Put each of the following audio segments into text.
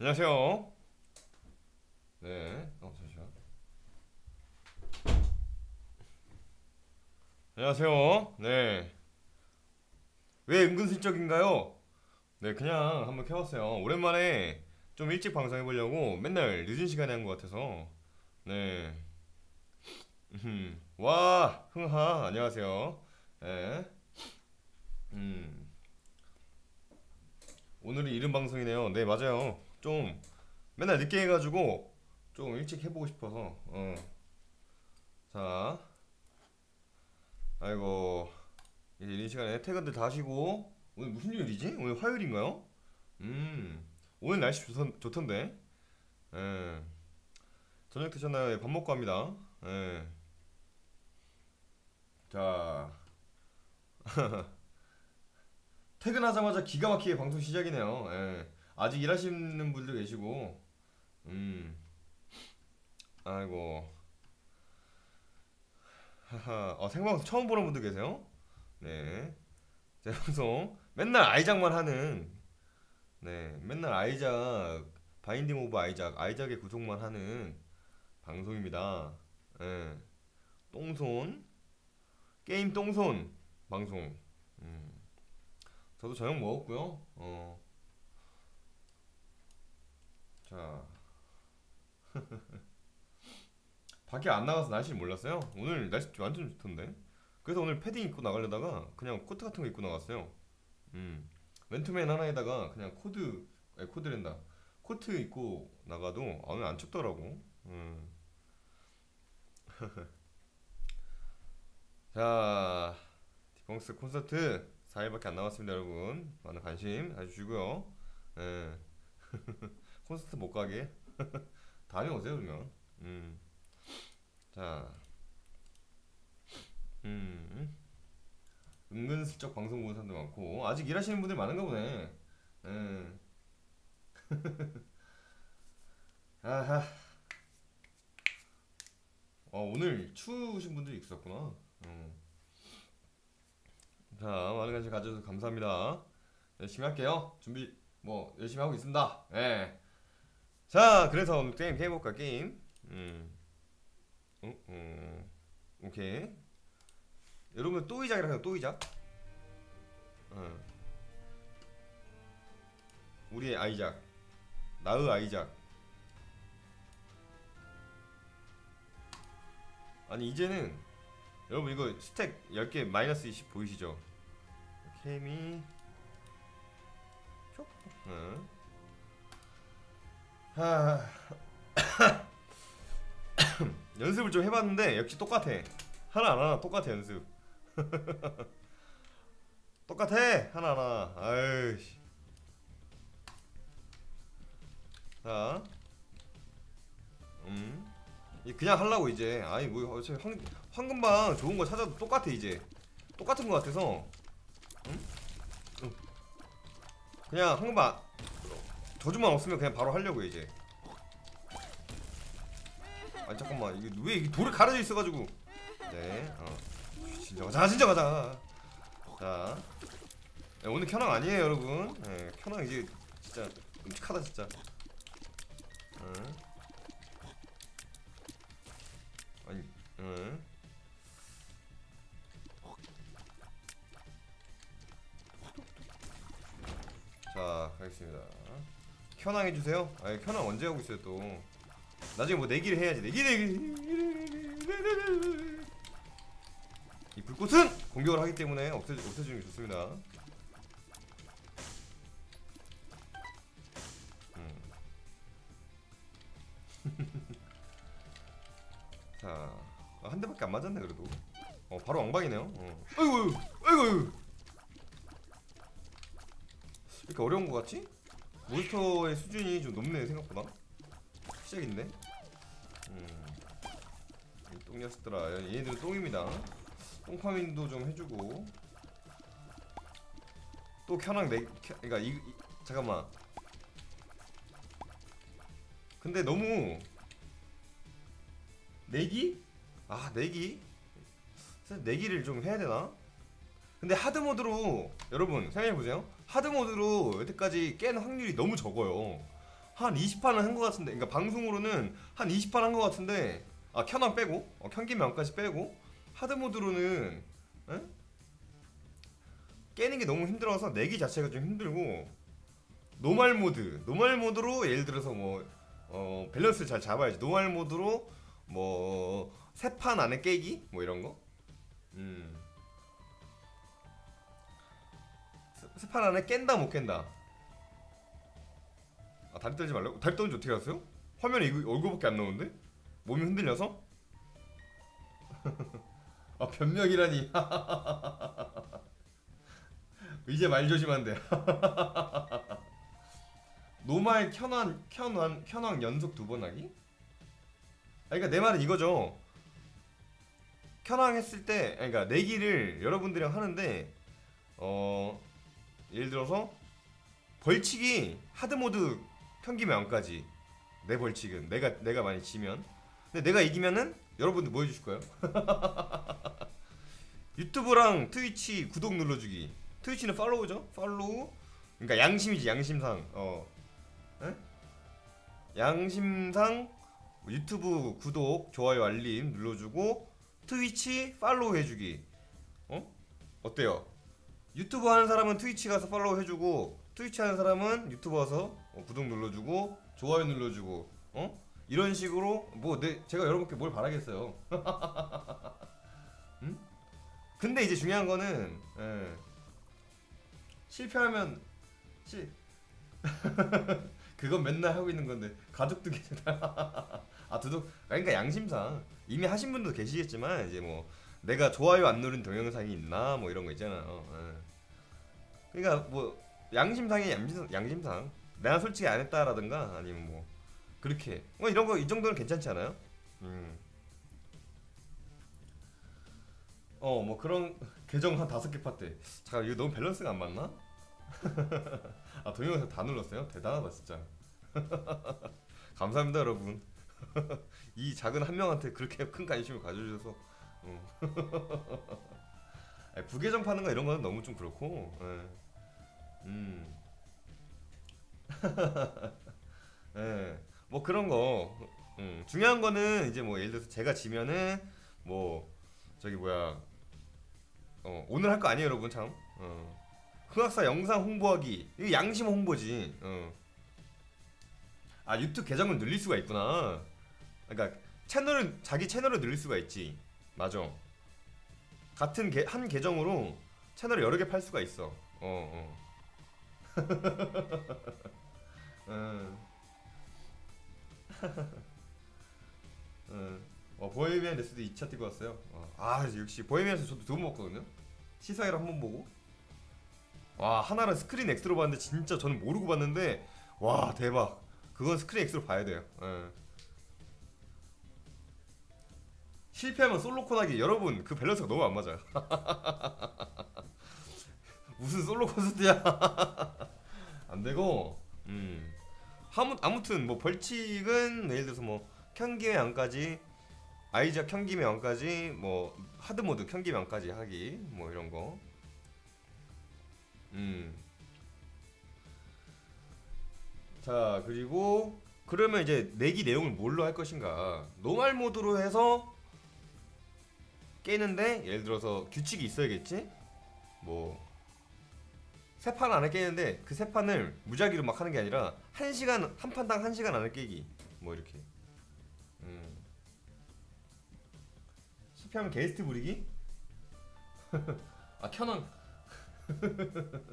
안녕하세요. 네. 어, 잠시만. 안녕하세요. 네. 왜 은근슬쩍인가요? 네, 그냥 한번 켜봤어요. 오랜만에 좀 일찍 방송해보려고 맨날 늦은 시간에 한 것 같아서. 네. 음, 와, 흥하, 안녕하세요. 네. 음. 오늘은 이른 방송이네요. 네, 맞아요. 좀 맨날 늦게 해가지고 좀 일찍 해보고 싶어서. 어. 자, 아이고 이제 이른 시간에 퇴근들 다 하시고 오늘 무슨 요일이지? 오늘 화요일인가요? 음, 오늘 날씨 좋던, 좋던데. 예. 저녁 드셨나요? 예, 밥 먹고 합니다. 예. 자, 퇴근하자마자 기가 막히게 방송 시작이네요. 예. 아직 일하시는 분들 계시고, 음, 아이고, 하하, 어, 생방송 처음 보는 분들 계세요? 네, 제 방송. 맨날 아이작만 하는, 네, 맨날 아이작, 바인딩 오브 아이작, 아이작의 구속만 하는 방송입니다. 예, 똥손, 게임 똥손 방송. 음, 저도 저녁 먹었고요. 어, 자. 밖에 안 나가서 날씨를 몰랐어요. 오늘 날씨 완전 좋던데. 그래서 오늘 패딩 입고 나가려다가 그냥 코트 같은 거 입고 나갔어요. 음. 맨투맨 하나에다가 그냥 코드, 아니 코드랜다. 코트 입고 나가도 아, 오늘 안 춥더라고. 음. 자, 디펑스 콘서트 4일밖에 안 남았습니다, 여러분. 많은 관심 해주시고요. 예. 콘서트 못 가게 다녀오세요, 그러면. 음. 자, 음, 은근슬쩍 방송 보는 사람도 많고 아직 일하시는 분들 많은가 보네. 음. 아하. 어, 오늘 추우신 분들이 있었구나. 음. 자, 많은 관심 가져줘서 감사합니다. 열심히 할게요. 준비 뭐 열심히 하고 있습니다. 예. 자, 그래서 오늘 게임 게임 볼까 게임. 음. 어, 어. 오케이. 여러분 또 이작이라 해요. 또이작. 어. 우리의 아이작. 나의 아이작. 아니 이제는 여러분 이거 스택 10개 마이너스 20 보이시죠? 케미 쪽. 어. 하. 연습을 좀 해봤는데 역시 똑같아. 하나 안 하나 똑같아 연습. 똑같아 하나 하나. 아이씨. 자, 음, 이 그냥 하려고 이제. 아니 뭐 어차피 황, 황금방 좋은 거 찾아도 똑같아 이제. 똑같은 거 같아서. 음? 음. 그냥 황금방 저주만 없으면 그냥 바로 하려고 이제. 아 잠깐만 이게 왜 이게 돌이 가려져 있어가지고 네 어. 진짜 가자 진짜 가자 자 네, 오늘 켜낭 아니에요 여러분 네, 켜낭 이제 진짜 끔찍하다 진짜 응. 아니 응. 자 가겠습니다 켜낭 해주세요. 아니 켜낭 언제 하고 있어요 또? 나중에 뭐 내기를 해야지. 내기 내기 이 불꽃은 공격을 하기 때문에 없애, 없애주는 게 좋습니다. 음. 자, 아, 한 대밖에 안 맞았네 그래도. 어 바로 왕방이네요. 어. 아이고 아이고. 이렇게 어려운 거 같지? 몬스터의 수준이 좀 높네 생각보다 시작인데? 음. 이 똥녀석들아 얘네들은 똥입니다 똥파밍도 좀 해주고 또 켜낭 내 켜, 그니까 이, 이 잠깐만 근데 너무 내기? 아 내기? 내기를 좀 해야 되나? 근데 하드 모드로 여러분 생각해보세요 하드 모드로 여태까지 깬 확률이 너무 적어요 한 20판은 한 것 같은데 그러니까 방송으로는 한 20판 한 것 같은데 아 켜낭 빼고 어, 켠기명까지 빼고 하드모드로는 에? 깨는 게 너무 힘들어서 내기 자체가 좀 힘들고 노말 모드 노말 모드로 예를 들어서 뭐 어, 밸런스 잘 잡아야지 노말 모드로 뭐 세 판 안에 깨기 뭐 이런 거 음. 세판 안에 깬다 못 깬다 아 다리 떨지 말라고? 다리 떨는지 어떻게 알았어요? 화면에 이거 얼굴밖에 안 나오는데? 몸이 흔들려서? 아 변명이라니 이제 말돼 노말 켜난 켜난 켜낭 연속 두 번 하기? 아 그러니까 내 말은 이거죠 켜낭 했을 때 그러니까 내기를 여러분들이랑 하는데 어 예를 들어서 벌칙이 하드 모드 평기 명까지. 내 벌칙은 내가 내가 많이 지면. 근데 내가 이기면은 여러분들 뭐 해주실 거예요? 유튜브랑 트위치 구독 눌러주기. 트위치는 팔로우죠? 팔로우? 그러니까 양심이지 양심상. 어. 에? 양심상 유튜브 구독 좋아요 알림 눌러주고 트위치 팔로우 해주기. 어? 어때요? 유튜브 하는 사람은 트위치 가서 팔로우 해주고 트위치 하는 사람은 유튜브 와서 어, 구독 눌러주고 좋아요 눌러주고 어 이런 식으로 뭐 내 제가 여러분께 뭘 바라겠어요. 음? 근데 이제 중요한 거는 예. 실패하면 실 그건 맨날 하고 있는 건데 가족도 계시다. 아 두둑 그러니까 양심상 이미 하신 분도 계시겠지만 이제 뭐 내가 좋아요 안 누른 동영상이 있나 뭐 이런 거 있잖아요. 예. 그러니까 뭐 양심상의 양심, 양심상 내가 솔직히 안 했다라든가 아니면 뭐 그렇게 뭐 이런 거 이 정도는 괜찮지 않아요? 음. 어 뭐 그런 계정 한 다섯 개 팠대. 잠깐 이거 너무 밸런스가 안 맞나? 아 동영상 다 눌렀어요? 대단하다 진짜. 감사합니다 여러분. 이 작은 한 명한테 그렇게 큰 관심을 가져주셔서. 어. 아니, 부계정 파는 거 이런 거는 너무 좀 그렇고. 예. 음. 예. 뭐 그런 거. 음. 중요한 거는 이제 뭐 예를 들어서 제가 지면은 뭐 저기 뭐야. 어, 오늘 할 거 아니에요, 여러분 참. 어. 흥학사 영상 홍보하기. 이거 양심 홍보지. 어. 아, 유튜브 계정을 늘릴 수가 있구나. 그러니까 채널을 자기 채널을 늘릴 수가 있지. 맞아. 같은 게, 한 계정으로 채널을 여러 개 팔 수가 있어. 어, 어. 음. 음. 어, 보헤미안 레스도 2차 뛰고 왔어요. 어. 아 역시 보헤미안에서 저도 두 번 먹거든요. 시사회를 한 번 보고. 와 하나는 스크린 X로 봤는데 진짜 저는 모르고 봤는데 와 대박. 그건 스크린 X로 봐야 돼요. 예. 실패하면 솔로 코나기 여러분 그 밸런스가 너무 안 맞아요. 무슨 솔로 콘서트야? 안 되고 음 아무, 아무튼 뭐 벌칙은 예를 들어서 뭐 경기의 양까지 아이작 경기의 양까지 뭐 하드 모드 경기의 양까지 하기 뭐 이런 거. 음. 자 그리고 그러면 이제 내기 내용을 뭘로 할 것인가? 노말 모드로 해서 깨는데 예를 들어서 규칙이 있어야겠지? 뭐 세 판 안에 깨는데 그 세 판을 무작위로 막 하는 게 아니라 한 시간 한 판당 한 시간 안에 깨기. 뭐 이렇게. 음. 실패하면 게스트 부리기? 아 켜낭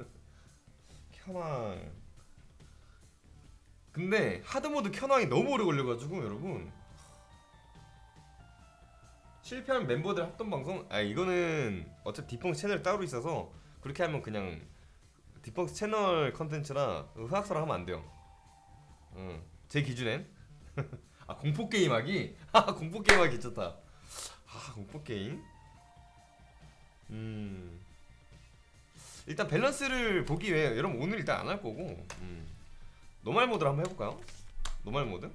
켜낭 근데 하드모드 켜낭이 너무 오래 걸려가지고 여러분 실패한 멤버들 합동 방송 아 이거는 어차피 디펑스 채널 따로 있어서 그렇게 하면 그냥 디펑스 채널 컨텐츠라 의학사랑 하면 안 돼요. 응. 제 기준엔 아 공포 게임 하기 아 공포 게임 하기 괜찮다. 아 공포 게임 음 일단 밸런스를 보기 위해 여러분 오늘 일단 안 할 거고 음. 노말 모드로 한번 해볼까요? 노말 모드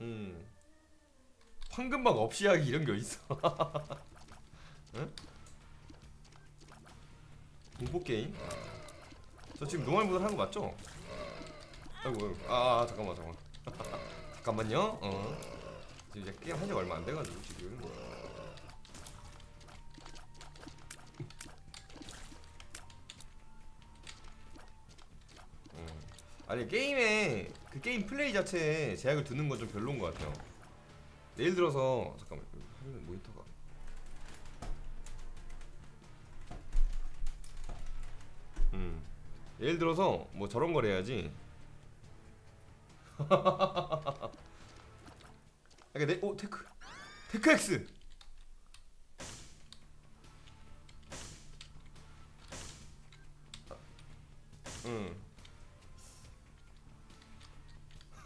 음 황금박 없이 하기 이런 게 어딨어 응? 공포 게임 저 지금 노말 모드 하는 거 맞죠? 아이고. 아, 아 잠깐만 잠깐만 잠깐만요 어 지금 이제 게임 한 지 얼마 안 돼가지고 지금 음. 아니 게임에 그 게임 플레이 자체에 제약을 두는 건 좀 별로인 것 같아요 예를 들어서 잠깐만 모니터가. 음. 예를 들어서 뭐 저런 걸 해야지. 그러니까 내, 오 테크. 테크 X. 응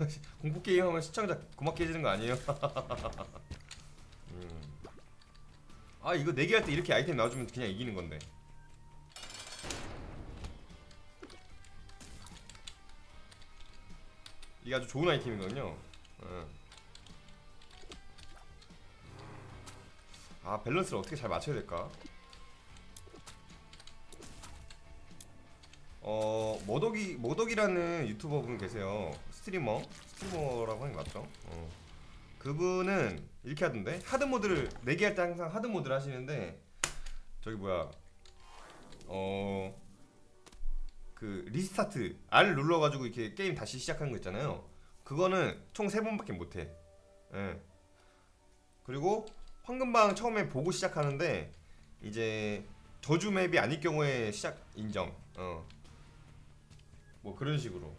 공포 게임 하면 시청자 고맙게 해주는 거 아니에요? 음. 아 이거 내기할 때 이렇게 아이템 나와주면 그냥 이기는 건데 이게 아주 좋은 아이템이거든요. 응. 아 밸런스를 어떻게 잘 맞춰야 될까? 어 모덕이 모덕이라는 유튜버 분 계세요. 스트리머 스트리머라고 하는 게 맞죠? 어. 그분은 이렇게 하던데 하드 모드를 내기 할 때 항상 하드 모드를 하시는데 저기 뭐야 어. 그 리스타트 R 눌러가지고 이렇게 게임 다시 시작하는 거 있잖아요. 그거는 총 세 번밖에 못해. 예. 그리고 황금방 처음에 보고 시작하는데 이제 저주 맵이 아닐 경우에 시작 인정. 어. 뭐 그런 식으로.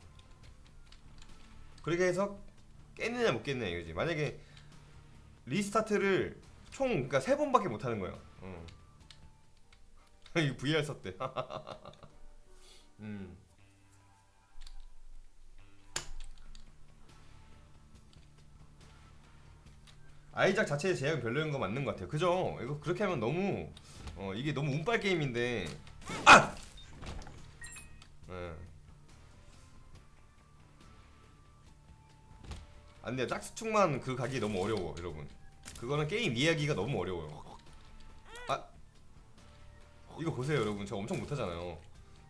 그렇게 해서 깼느냐 못 깼느냐 이거지. 만약에 리스타트를 총 그러니까 세 번밖에 못 하는 거예요. 어. 이 VR 썼대. 음. 아이작 자체의 제약은 별로인 거 맞는 것 같아요. 그죠? 이거 그렇게 하면 너무 어 이게 너무 운빨 게임인데 아! 예. 안 돼요. 짝수축만 그 가기 너무 어려워, 여러분. 그거는 게임 이해하기가 너무 어려워요. 아, 이거 보세요, 여러분. 저 엄청 못하잖아요.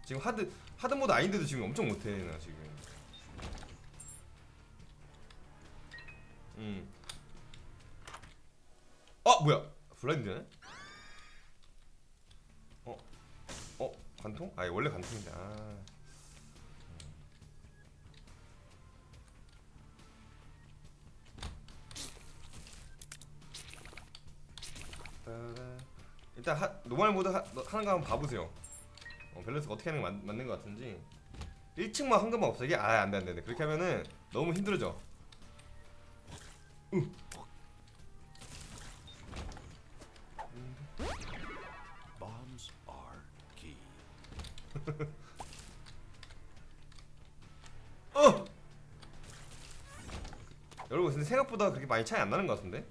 지금 하드 하드 모드 아닌데도 지금 엄청 못해 나 지금. 음. 어 뭐야? 블라인드네? 어? 어? 관통? 아 원래 관통인데. 일단 하, 노멀 모드 하, 하는 거 한번 봐보세요. 어, 밸런스가 어떻게 하는 게 맞, 맞는 것 같은지 1층만 황금만 없애게? 아 안돼 안돼 그렇게 하면은 너무 힘들어져 으. 어! 여러분 근데 생각보다 그렇게 많이 차이 안 나는 것 같은데?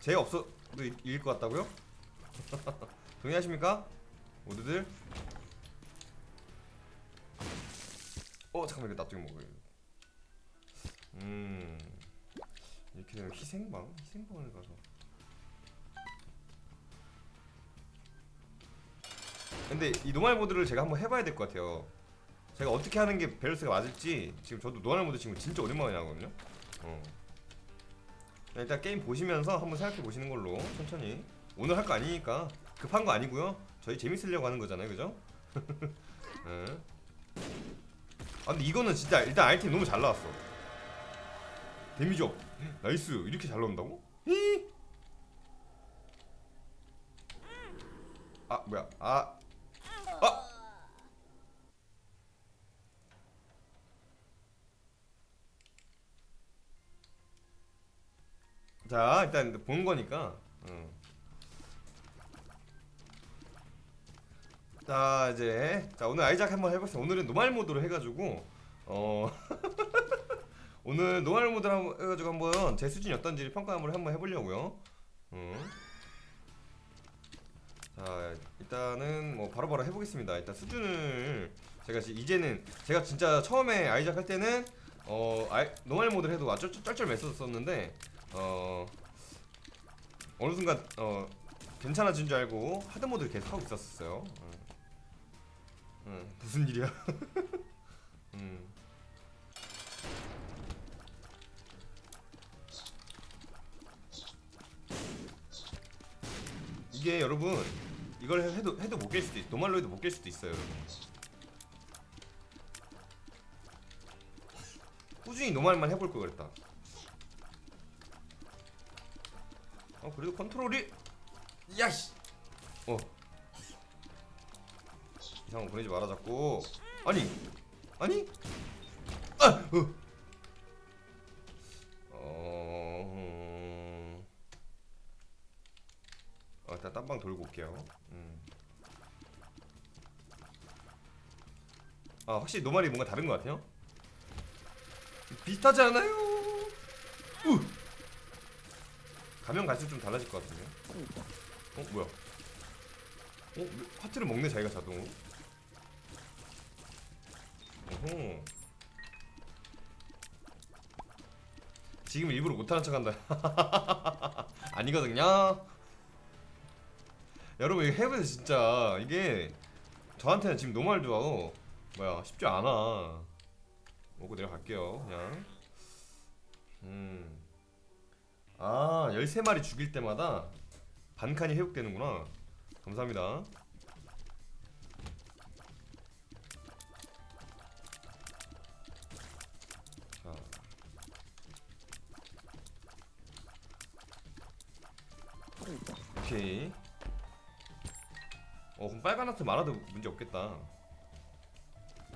제가 없어 도 이- 이길 것 같다고요? 동의하십니까? 모두들? 어 잠깐만 이거 놔두고 먹어요 음 이렇게 되면 희생방? 희생방을 가서 근데 이 노말 모드를 제가 한번 해봐야 될 것 같아요 제가 어떻게 하는 게 밸런스가 맞을지 지금 저도 노말 모드 지금 진짜 오랜만에 하거든요 어. 일단 게임 보시면서 한번 생각해 보시는 걸로 천천히 오늘 할 거 아니니까 급한 거 아니고요 저희 재밌으려고 하는 거잖아요 그죠? 예. 아 근데 이거는 진짜 일단 아이템 너무 잘 나왔어 데미지 업 나이스 이렇게 잘 나온다고? 히! 아 뭐야 아 아! 자 일단 본 거니까 응. 자 이제 자 오늘 아이작 한번 해봤어요 오늘은 노말 모드로 해가지고 어 오늘 노말 모드로 한번 해가지고 한번 제 수준이 어떤지 평가 한번 해보려고요 응. 자 일단은 뭐 바로바로 해보겠습니다 일단 수준을 제가 지- 이제는 제가 진짜 처음에 아이작 할 때는 어 아이, 노말 모드를 해도 아주 쩔쩔 맸었었는데 어 어느 순간 어 괜찮아진 줄 알고 하드모드 계속 하고 있었어요 응. 응. 무슨 일이야 응. 이게 여러분 이걸 해도 해도 못 깰 수도 있, 노말로 해도 못 깰 수도 있어요 꾸준히 노말만 해볼 걸 그랬다 어 그래도 컨트롤이 야씨 어 이상한 거 보내지 말아 자꾸 아니 아니 아 어. 어... 어, 일단 딴방 돌고 올게요. 음. 아, 확실히 노말이 뭔가 다른 것 같아요. 비슷하지 않아요? 우! 가면 갈수록 좀 달라질 것 같은데. 어, 뭐야? 어, 왜- 파트를 먹네 자기가 자동. 어허. 지금 일부러 못하는 척한다. 아니거든요. 여러분 이거 해보세요 진짜 이게 저한테는 지금 너무 좋아요. 뭐야 쉽지 않아. 먹고 내려갈게요 그냥. 음. 아 13마리 죽일 때마다 반 칸이 회복되는구나. 감사합니다. 자. 오케이. 어 그럼 빨간 하트 많아도 문제 없겠다.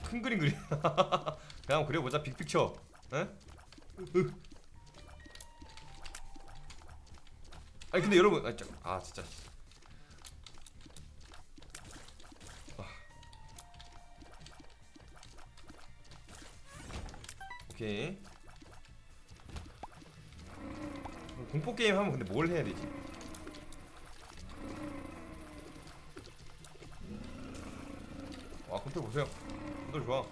큰 그림 그리. 그냥 그려보자 빅픽처. 에? 아니 근데 여러분 아, 자, 아 진짜. 아. 오케이. 공포 게임 하면 근데 뭘 해야 되지? 와 컨트롤 보세요 컨트롤 좋아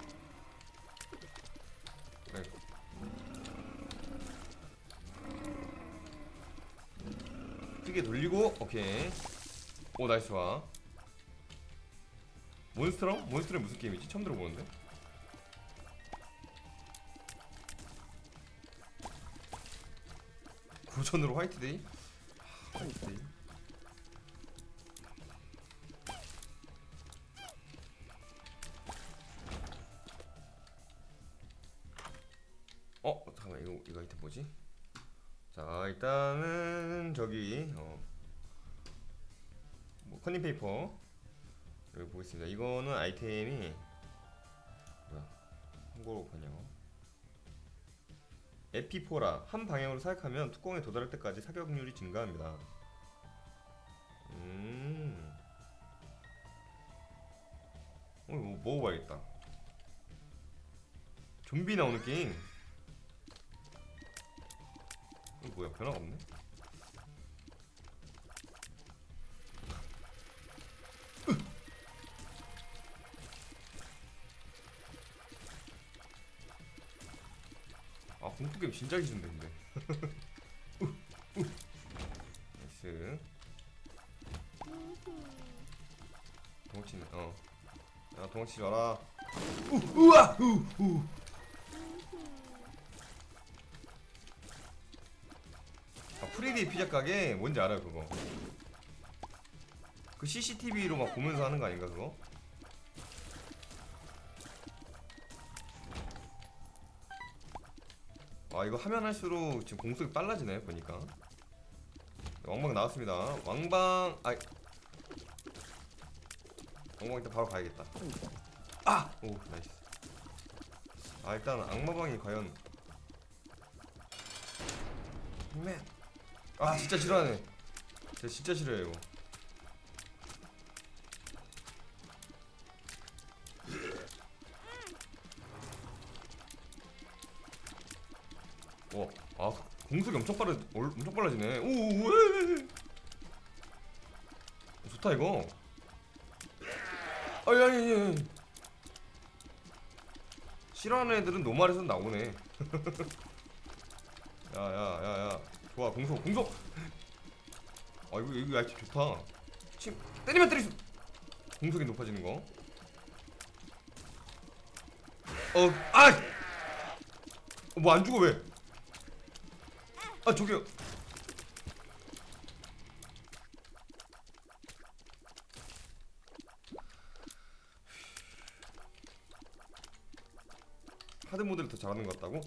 크게 돌리고 오케이 오 나이스 좋아 몬스트럼? 몬스트럼 무슨 게임이지? 처음 들어보는데 구전으로 화이트데이? 하, 화이트데이 자 일단은 저기 어. 뭐 컨닝 페이퍼 여기 보겠습니다. 이거는 아이템이 뭐야 한국어로 번역 에피포라 한 방향으로 사격하면 뚜껑에 도달할 때까지 사격률이 증가합니다. 음. 어, 이거 먹어봐야겠다. 좀비 나오는 게임. 이거 뭐야 변화가 없네? 아 공포 게임 진짜 기준데 근데. 나이스. 도망치네. 어. 야 도망치지 마라. 우 우와 우 우. 프리디 피자 가게 뭔지 알아요 그거? 그 CCTV로 막 보면서 하는 거 아닌가 그거? 아 이거 하면 할수록 지금 공속이 빨라지네 보니까. 왕방 나왔습니다. 왕방 아 왕방 일단 바로 가야겠다. 아! 오 나이스. 아 일단 악마방이 과연. 맨. 아 진짜 싫어하네. 제가 진짜 싫어해요 이거. 와, 아 공속이 엄청 빠르, 얼- 엄청 빨라지네. 오, 오, 에. 좋다 이거. 아니 아니 아니. 싫어하는 애들은 노말에서 나오네. 야야야야 좋아 공속 공속 아 이거 이거 아이템 좋다 침 때리면 때릴 수 공속이 높아지는 거 어, 아! 어, 뭐안 죽어 왜? 아 저기요 하드 모드를 더 잘하는 것 같다고?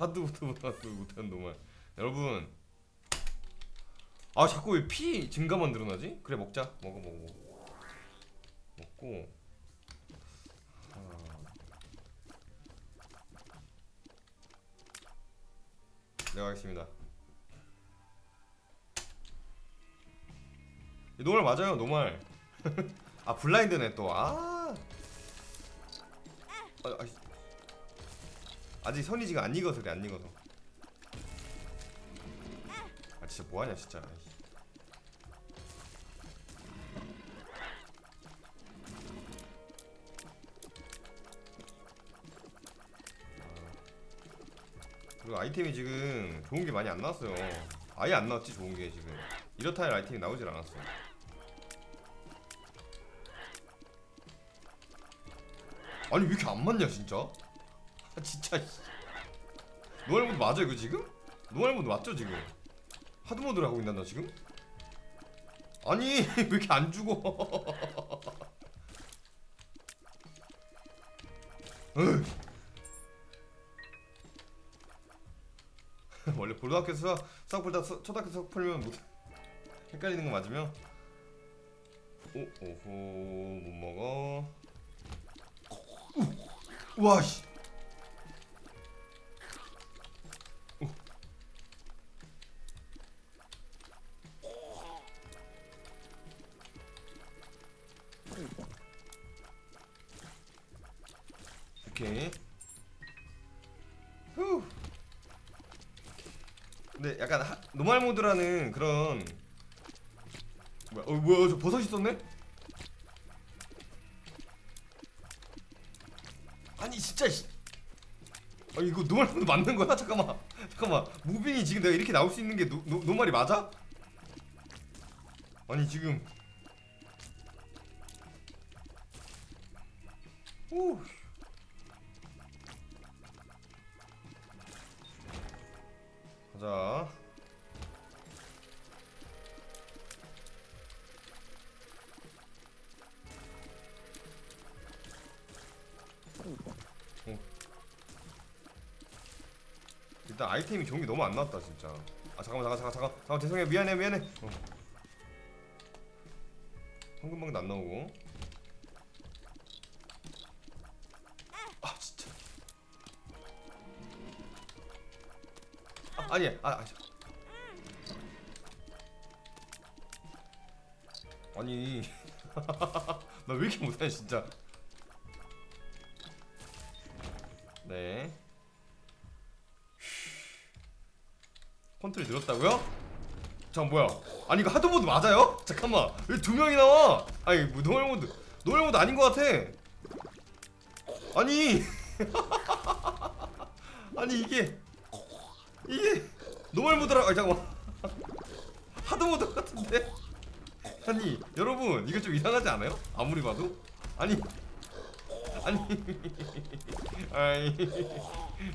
하드 모드보다 못하는 놈을 여러분. 아 자꾸 왜 피 증가만 늘어나지? 그래 먹자. 먹어 먹어 먹어. 먹고. 아. 내가 하겠습니다. 이 노말 맞아요 노말 아 블라인드네 또아 아, 아직 선이지가 안 익어서 그래 안 익어서. 아 진짜 뭐하냐 진짜. 아. 그리고 아이템이 지금 좋은 게 많이 안 나왔어요. 아예 안 나왔지 좋은 게 지금. 이렇다 할 아이템이 나오질 않았어. 아니 왜 이렇게 안 맞냐 진짜? 아 진짜 씨. 노말 모드 맞아 이거 지금? 노말 모드 맞죠 지금? 하드 모드를 하고 있나 나 지금? 아니 왜 이렇게 안 죽어. 원래 고등학교 수학 풀다 수- 초등학교 수학 풀면 못 헷갈리는 거 맞으면 오 오호 못 먹어 우와 씨 오케이 후 근데 약간 하, 노말 모드라는 그런 뭐야 어 뭐야 저 버섯 있었네? 아니 진짜 씨. 아 이거 노말 모드 맞는 거야? 잠깐만 잠깐만 무빙이 지금 내가 이렇게 나올 수 있는 게 노, 노, 노말이 맞아? 아니 지금 오 자. 어. 일단 아이템이 좋은 게 너무 안 나왔다 진짜. 아 잠깐만 잠깐 잠깐 잠깐 잠깐 죄송해요. 미안해 미안해. 어. 황금방도 안 나오고 아, 아니야 아, 아 아니. 나 왜 이렇게 못하냐 진짜. 네. 컨트롤 늘었다고요? 잠깐 뭐야? 아니 이거 하드모드 맞아요? 잠깐만. 왜 두 명이 나와? 아니 뭐 노멀 모드 노멀 모드 아닌 것 같아. 아니. 아니 이게 이게 노멀 모드라 아 잠깐만. 하드 모드 같은데? 아니 여러분 이거 좀 이상하지 않아요? 아무리 봐도? 아니 아니. 아이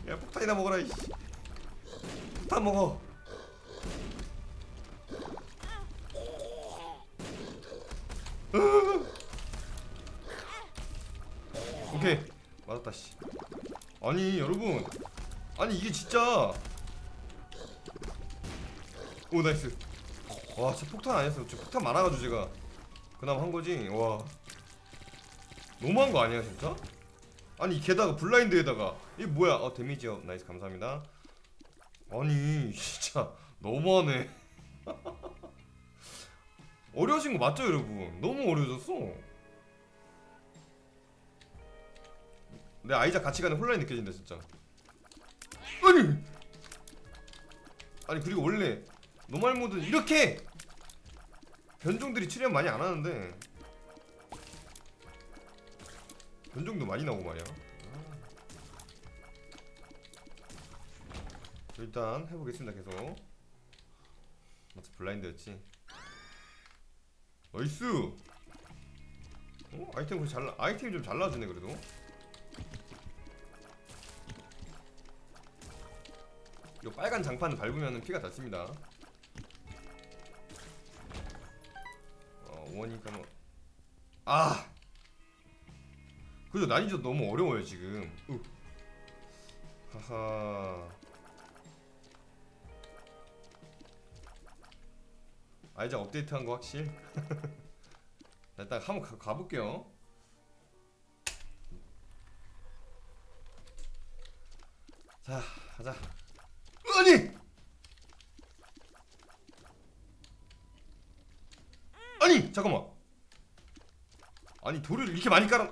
야 폭탄이나 먹어라 이씨. 폭탄 먹어. 오케이. 맞았다 씨. 아니 여러분. 아니 이게 진짜 오 나이스. 와 진짜 폭탄 아니었어. 저 폭탄 많아가지고 제가. 그나마 한 거지? 와. 너무한 거 아니야 진짜? 아니 게다가 블라인드에다가. 이게 뭐야? 어 데미지요. 나이스 감사합니다. 아니 진짜 너무하네. 어려우신 거 맞죠 여러분? 너무 어려워졌어. 내 아이작 같이 가는 혼란이 느껴진다 진짜. 아니! 아니 그리고 원래 노말 모드 이렇게 변종들이 출연 많이 안 하는데 변종도 많이 나오고 말이야. 아. 일단 해보겠습니다 계속. 맞아 블라인드였지. 나이스! 어? 아이템 그잘 나- 아이템이 좀잘 나와주네 그래도. 이 빨간 장판 밟으면 피가 닿습니다 아. 그죠 난이도 너무 어려워요 지금. 으. 하하. 아이작 업데이트한 거 확실? 자, 일단 한번 가, 가볼게요. 자 가자. 아니! 아니! 잠깐만 아니 돌을 이렇게 많이 깔아